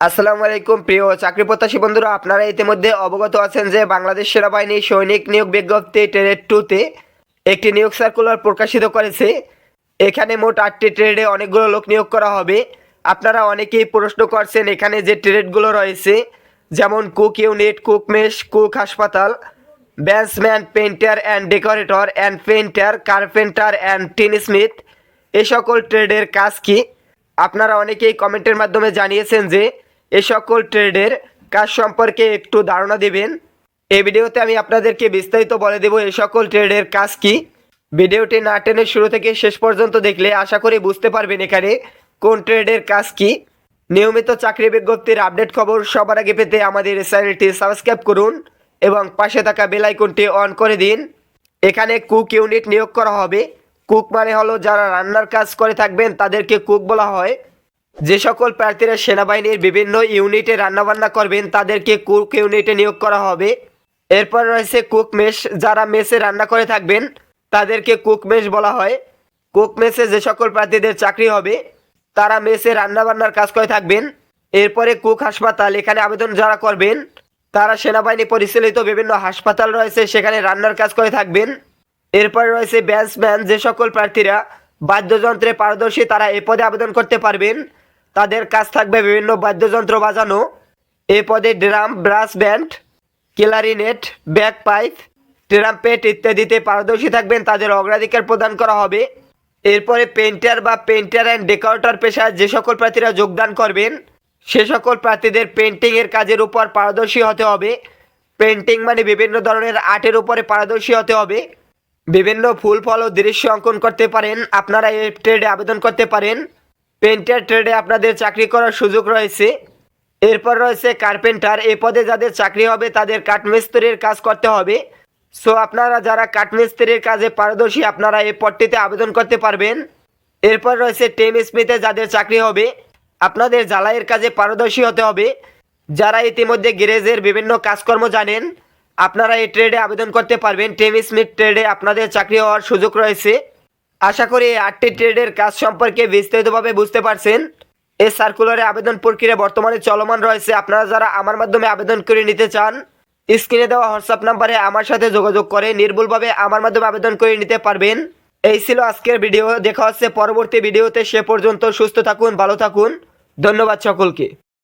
আসসালামু আলাইকুম, প্রিয় চাকরি প্রত্যাশী বন্ধুরা, আপনারা ইতিমধ্যে অবগত আছেন যে বাংলাদেশ সেনাবাহিনী সৈনিক নিয়োগ বিজ্ঞপ্তি ট্রেড টুতে একটি নিয়োগ সার্কুলার প্রকাশিত করেছে। এখানে মোট আটটি ট্রেডে অনেকগুলো লোক নিয়োগ করা হবে। আপনারা অনেকেই প্রশ্ন করছেন, এখানে যে ট্রেডগুলো রয়েছে, যেমন cook unit cook mess cook হাসপাতাল bandsman painter and decorator and painter carpenter and tinsmith এ সকল ট্রেডের কাজ কি? আপনারা অনেকেই কমেন্টের মাধ্যমে জানিয়েছেন যে এ সকল ট্রেডের কাজ সম্পর্কে একটু ধারণা দিবেন। এই ভিডিওতে আমি আপনাদেরকে বিস্তারিত বলে দেব এই সকল ট্রেডের কাজ কি। ভিডিওটি না টেনে শুরু থেকে শেষ পর্যন্ত দেখলে আশা করি বুঝতে পারবেন এখানে কোন ট্রেডের কাজ কি। নিয়মিত চাকরি বিজ্ঞপ্তির আপডেট খবর সবার আগে পেতে আমাদের চ্যানেলটি সাবস্ক্রাইব করুন এবং পাশে থাকা বেল আইকনটি অন করে দিন। এখানে কুক ইউনিট নিয়োগ করা হবে। কুক মানে হলো যারা রান্নার কাজ করে থাকবেন তাদেরকে কুক বলা হয়। যে সকল প্রার্থীরা সেনাবাহিনীর বিভিন্ন ইউনিটে রান্নাবান্না করবেন, তাদেরকে কুক ইউনিটে নিয়োগ করা হবে। এরপর রয়েছে কুক মেস, যারা মেসে রান্না করে থাকবেন, তাদেরকে কুক মেস বলা হয়। কুক মেসে যে সকল প্রার্থীদের চাকরি হবে, তারা মেসে রান্নাবান্নার কাজ করে থাকবেন। এরপরে কুক হাসপাতাল, এখানে আবেদন যারা করবেন, তারা সেনাবাহিনী পরিচালিত বিভিন্ন হাসপাতাল রয়েছে, সেখানে রান্নার কাজ করে থাকবেন। এরপর রয়েছে ব্যাটসম্যান, যে সকল প্রার্থীরা বাদ্যযন্ত্রে পারদর্শী, তারা এ পদে আবেদন করতে পারবেন। তাদের কাজ থাকবে বিভিন্ন বাদ্যযন্ত্র বাজানো। এ পদে drum, brass band, clarinet bagpipe trumpet ইত্যাদিতে পারদর্শী থাকবেন তাদের অগ্রাধিকার প্রদান করা হবে। এরপরে পেন্টার বা পেন্টার অ্যান্ড ডেকোরেটর পেশায় যে সকল প্রার্থীরা যোগদান করবেন, সে সকল প্রার্থীদের পেন্টিংয়ের কাজের উপর পারদর্শী হতে হবে। পেন্টিং মানে বিভিন্ন ধরনের আর্টের উপরে পারদর্শী হতে হবে। বিভিন্ন ফুল, ফল ও দৃশ্য অঙ্কন করতে পারেন। আপনারা এই ট্রেডে আবেদন করতে পারেন। পেন্টার ট্রেডে আপনাদের চাকরি করার সুযোগ রয়েছে। এরপর রয়েছে কার্পেন্টার এ পদে যাদের চাকরি হবে, তাদের কাঠমিস্ত্রির কাজ করতে হবে। সো আপনারা যারা কাঠমিস্ত্রির কাজে পারদর্শী, আপনারা এই পদটিতে আবেদন করতে পারবেন। এরপর রয়েছে টেম স্মিথে যাদের চাকরি হবে, আপনাদের জ্বালাইয়ের কাজে পারদর্শী হতে হবে। যারা ইতিমধ্যে গ্যারেজের বিভিন্ন কাজকর্ম জানেন, আপনারা এই ট্রেডে আবেদন করতে পারবেন। টেম স্মিথ ট্রেডে আপনাদের চাকরি হওয়ার সুযোগ রয়েছে। আশা করি আটটি ট্রেডের কাজ সম্পর্কে বিস্তারিতভাবে বুঝতে পারছেন। এই সার্কুলারে আবেদন প্রক্রিয়া বর্তমানে চলমান রয়েছে। আপনারা যারা আমার মাধ্যমে আবেদন করে নিতে চান স্ক্রিনে দেওয়া হোয়াটসঅ্যাপ নাম্বারে আমার সাথে যোগাযোগ করে নির্ভুলভাবে আমার মাধ্যমে আবেদন করে নিতে পারবেন। এই ছিল আজকের ভিডিও। দেখা হচ্ছে পরবর্তী ভিডিওতে। সে পর্যন্ত সুস্থ থাকুন, ভালো থাকুন। ধন্যবাদ সকলকে।